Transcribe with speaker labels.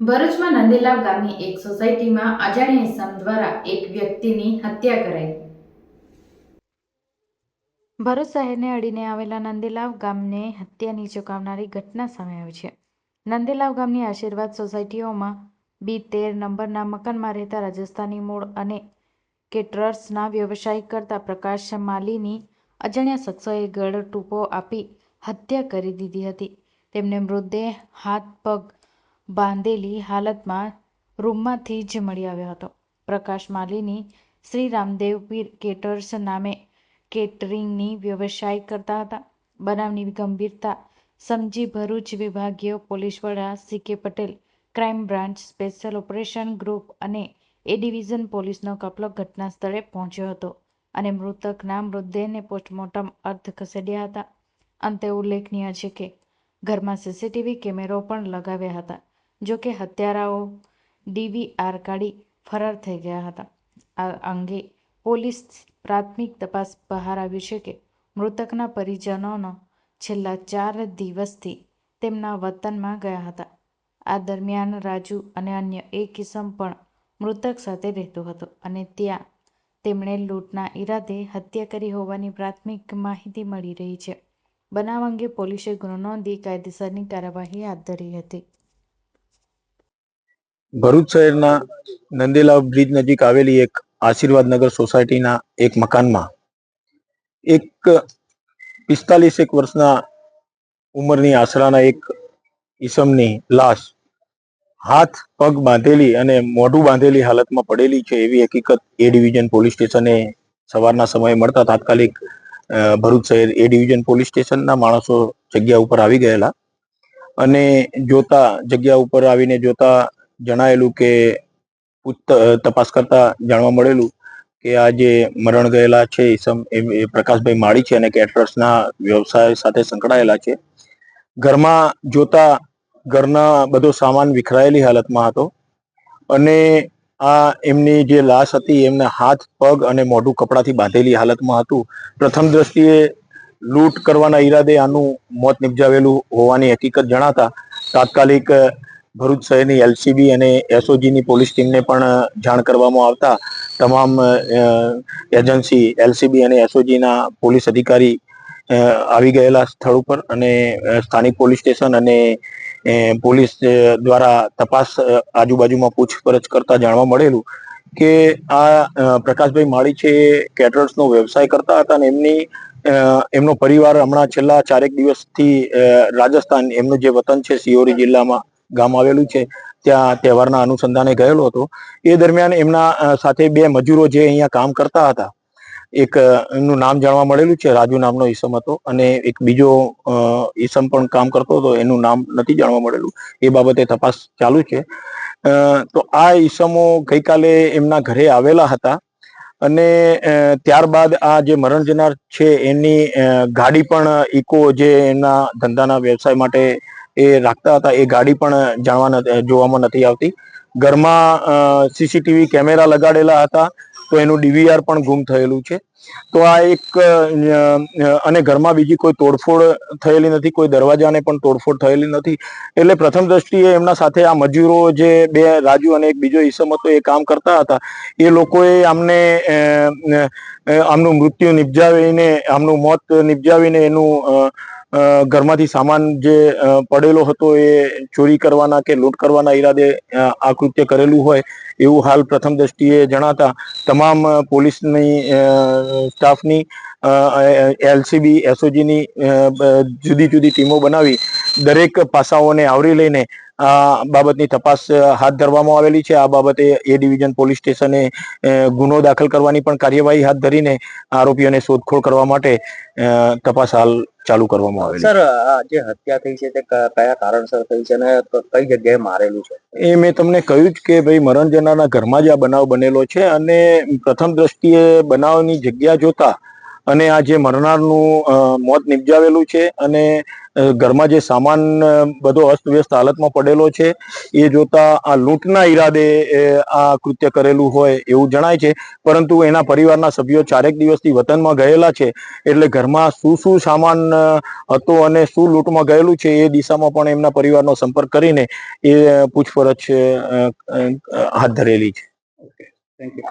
Speaker 1: ભરૂચમાં નંદીલાવ ગામની એક સોસાયટીમાં અજાણ્યા ઇસમ દ્વારા એક વ્યક્તિની હત્યા કરાઈ. ભરૂચ શહેરને અડીને આવેલા નંદીલાવ ગામને હત્યાની ચોંકાવનારી ઘટના સામે આવી છે. નંદીલાવ ગામની આશીર્વાદ સોસાયટીઓમાં બી તેર નંબરના મકાનમાં રહેતા રાજસ્થાની મૂળ અને કેટરર્સના વ્યવસાય કરતા પ્રકાશ માલીની અજાણ્યા શખ્સોએ ગળ ટૂંપો આપી હત્યા કરી દીધી હતી. તેમને મૃતદેહ, હાથ, પગ બાંધેલી હાલતમાં રૂમમાંથી જ મળી આવ્યો હતો. પ્રકાશ માલીની શ્રી રામદેવ પીર કેટર્સ નામે કેટરિંગની વ્યવસાય કરતા હતા. બનાવની ગંભીરતા, સમજી ભરૂચ વિભાગીય પોલીસ વડા C K Patel, crime branch special operation group અને એ ડિવિઝન પોલીસનો કપલો ઘટના સ્થળે પહોંચ્યો હતો અને મૃતકના મૃતદેહને પોસ્ટમોર્ટમ અર્થ ખસેડ્યા હતા. અંતે ઉલ્લેખનીય છે કે, ઘરમાં સીસીટીવી કેમેરો પણ લગાવ્યા હતા. જો કે હત્યારાઓ ડીવીઆર કાઢી ફરાર થઈ ગયા હતા. આ અંગે પોલીસ પ્રાથમિક તપાસ બહાર આવ્યું છે કે મૃતકના પરિજનોનો છેલ્લા ચાર દિવસથી તેમના વતનમાં ગયા હતા. આ દરમિયાન રાજુ અને અન્ય એક કિસમ પણ મૃતક સાથે રહેતો હતો અને ત્યાં તેમણે લૂંટના ઈરાદે હત્યા કરી હોવાની પ્રાથમિક માહિતી મળી રહી છે. બનાવ અંગે પોલીસે ગુનો નોંધી કાયદેસરની કાર્યવાહી હાથ ધરી હતી.
Speaker 2: ભરૂચ શહેરના નંદેલાવ બ્રિજ નજીક આવેલી એક આશીર્વાદ નગર સોસાયટીના એક મકાનમાં એક પિસ્તાલીસ એક વર્ષના ઉંમરની આશરાના એક ઈસમની લાશ હાથ, પગ બાંધેલી અને મોઢું બાંધેલી હાલતમાં પડેલી છે એવી હકીકત એ ડિવિઝન પોલીસ સ્ટેશને સવારના સમયે મળતા તાત્કાલિક ભરૂચ શહેર એ ડિવિઝન પોલીસ સ્ટેશનના માણસો જગ્યા ઉપર આવી ગયેલા અને જોતા, જગ્યા ઉપર આવીને જોતા જણાયેલું કે તપાસ કરતા જાણવા મળેલું કે આ જે મરણ ગયેલા છે ઈસમ એ પ્રકાશભાઈ માળી છે અને કેટરર્સના વ્યવસાય સાથે સંકળાયેલા છે. ઘરમાં જોતા ઘરના બધો સામાન વિખરાયેલી હાલતમાં હતો અને આ એમની જે લાશ હતી એમના હાથ, પગ અને મોઢું કપડાથી બાંધેલી હાલતમાં હતું. પ્રથમ દ્રષ્ટિએ લૂંટ કરવાના ઈરાદે આનું મોત નિપજાવેલું હોવાની હકીકત જણાતા તાત્કાલિક ભરૂચ શહેરની એલસીબી અને એસઓજીની પોલીસ ટીમને પણ જાણ કરવામાં આવતા તમામ એજન્સી એલસીબી અને એસઓજીના પોલીસ અધિકારી આવી ગયેલા સ્થળ ઉપર અને સ્થાનિક પોલીસ સ્ટેશન અને પોલીસ દ્વારા તપાસ આજુબાજુમાં પૂછપરછ કરતા જાણવા મળેલું કે આ પ્રકાશભાઈ માળી છે કેટરર્સનો વ્યવસાય કરતા હતા અને એમની એમનો પરિવાર હમણાં છેલ્લા ચારેક દિવસથી રાજસ્થાન, એમનું જે વતન છે સિયોરી જિલ્લામાં ગામ આવેલું છે, ત્યાં તહેવારના અનુસંધાને ગયેલો હતો. એ દરમિયાન એમના સાથે બે મજૂરો જે અહીંયા કામ કરતા હતા, એક એમનું નામ જાણવા મળેલું છે, રાજુ નામનો ઈસમ હતો, અને એક બીજો ઈસમ પણ કામ કરતો હતો, એનું નામ નથી જાણવા મળેલું. એ બાબતે તપાસ ચાલુ છે. તો આ ઈસમો ગઈકાલે એમના ઘરે આવેલા હતા, અને ત્યારબાદ આ જે મરણ જનાર છે, એની ગાડી પણ ઇકો જે એમના ધંધાના વ્યવસાય માટે એ રાખતા હતા. એ ગાડી પણ જાણવા જોવામાં નથી આવતી. ઘરમાં સીસીટીવી કેમેરા લગાડેલા હતા તો એનું ડીવીઆર પણ ગુમ થયેલું છે. તો આ એક અને ઘરમાં બીજી કોઈ તોડફોડ થયેલી નથી, કોઈ દરવાજાને પણ તોડફોડ થયેલી નથી. એટલે પ્રથમ દ્રષ્ટિએ એમના સાથે આ મજૂરો જે બે રાજુ અને એક બીજો ઈસમ હતો એ કામ કરતા હતા. એ લોકોએ આમને આમનું મૃત્યુ નિપજાવીને, આમનું મોત નિપજાવીને એનું ઘરમાંથી સામાન જે પડેલો હતો એ ચોરી કરવાના કે લૂંટ કરવાના ઈરાદે આ કૃત્ય કરેલું હોય એવું હાલ પ્રથમ દ્રષ્ટિએ જણાતા તમામ પોલીસની સ્ટાફની એલસીબી, એસઓજીની જુદી જુદી ટીમો બનાવી દરેક પાસાઓને આવરી લઈને આ બાબતની તપાસ હાથ ધરવામાં આવેલી છે. આ બાબતે એ ડિવિઝન પોલીસ સ્ટેશને ગુનો દાખલ કરવાની પણ કાર્યવાહી હાથ ધરીને આરોપીઓને શોધખોળ કરવા માટે તપાસ હાલ ચાલુ કરવામાં આવેલી છે
Speaker 3: સર આ જે હત્યા થઈ છે તે કયા કારણસર થઈ છે અને કઈ જગ્યાએ મારેલું છે?
Speaker 2: એ મેં તમને કહ્યું જ કે ભાઈ મરણ જનારના ઘરમાં જ આ બનાવ બનેલો છે અને પ્રથમ દ્રષ્ટિએ બનાવની જગ્યા જોતા અને આ જે મરનારનું મોત નિપજાવેલું છે અને ઘરમાં જે સામાન બધો અસ્તવ્યસ્ત હાલતમાં પડેલો છે, એ જોતા આ લૂંટના ઈરાદે આ કૃત્ય કરેલું હોય એવું જણાય છે. પરંતુ એના પરિવારના સભ્યો ચારેક દિવસથી વતનમાં ગયેલા છે. એટલે ઘરમાં શું શું સામાન હતો અને શું લૂંટમાં ગયેલું છે એ દિશામાં પણ એમના પરિવારનો સંપર્ક કરીને એ પૂછપરછ હાથ ધરેલી છે.
Speaker 3: Thank you